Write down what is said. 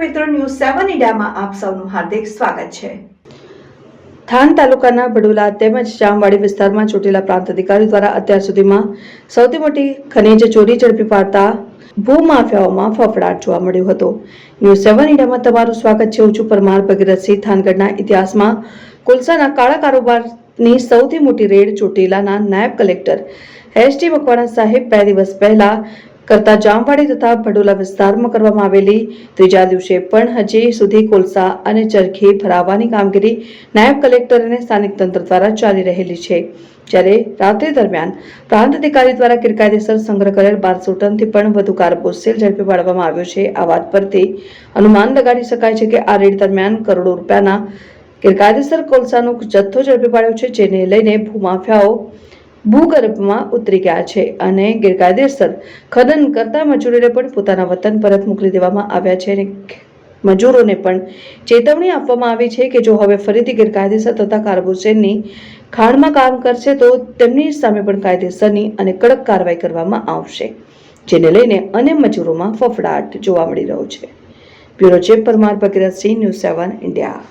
મિત્રો ન્યૂઝ સેવન ઇન્ડિયામાં આપ સૌનું હાર્દિક સ્વાગત છે. થાન તાલુકાના બડોલા તેમજ જામવાડી વિસ્તારમાં ચૂંટેલા પ્રાંત અધિકારી દ્વારા અત્યાર સુધીમાં સૌથી મોટી ખનીજ ચોરી ઝડપી પાડતા ભૂમાફિયાઓમાં ફફડાટ જોવા મળ્યો હતો. ન્યૂઝ સેવન ઇન્ડિયામાં તમારું સ્વાગત છે. ઉંચુ પરમાર ભગીરથસિંહ થાનગઢના ઇતિહાસમાં કોલસાના કાળા કારોબારની સૌથી મોટી રેડ ચોટીલાના નાયબ કલેક્ટર એસ ટી મકવાણા સાહેબ બે દિવસ પહેલા કરતા જામવાડી તથા ભડોલા વિસ્તારમાં કરવામાં આવેલી ત્રીજા દિવસે પણ હજી સુધી કોલસા અને ચરખી ભરાવવાની કામગીરી નાયબ કલેક્ટર અને સ્થાનિક તંત્ર દ્વારા ચાલી રહેલી છે. જ્યારે રાત્રિ દરમિયાન પ્રાંત અધિકારી દ્વારા ગેરકાયદેસર સંગ્રહ કરેલ બારસો ટનથી પણ વધુ કાર્ગો સેલ ઝડપી પાડવામાં આવ્યો છે. આ વાત પરથી અનુમાન લગાડી શકાય છે કે આ રેડ દરમિયાન કરોડો રૂપિયાના ગેરકાયદેસર કોલસાનો જથ્થો ઝડપી પાડ્યો છે, જેને લઈને ભૂમાફિયાઓ ભૂગર્ભમાં ઉતરી ગયા છે અને ગેરકાયદેસર ખનન કરતા મજૂરોને પણ પોતાના વતન પરત મોકલી દેવામાં આવ્યા છે અને મજૂરોને પણ ચેતવણી આપવામાં આવી છે કે જો હવે ફરીથી ગેરકાયદેસર તથા કાર્બોસેનની ખાણમાં કામ કરશે તો તેમની સામે પણ કાયદેસરની અને કડક કાર્યવાહી કરવામાં આવશે, જેને લઈને અને મજૂરોમાં ફફડાટ જોવા મળી રહ્યો છે. Bureau chief Parmar Bhagirathsinh, news seven, India.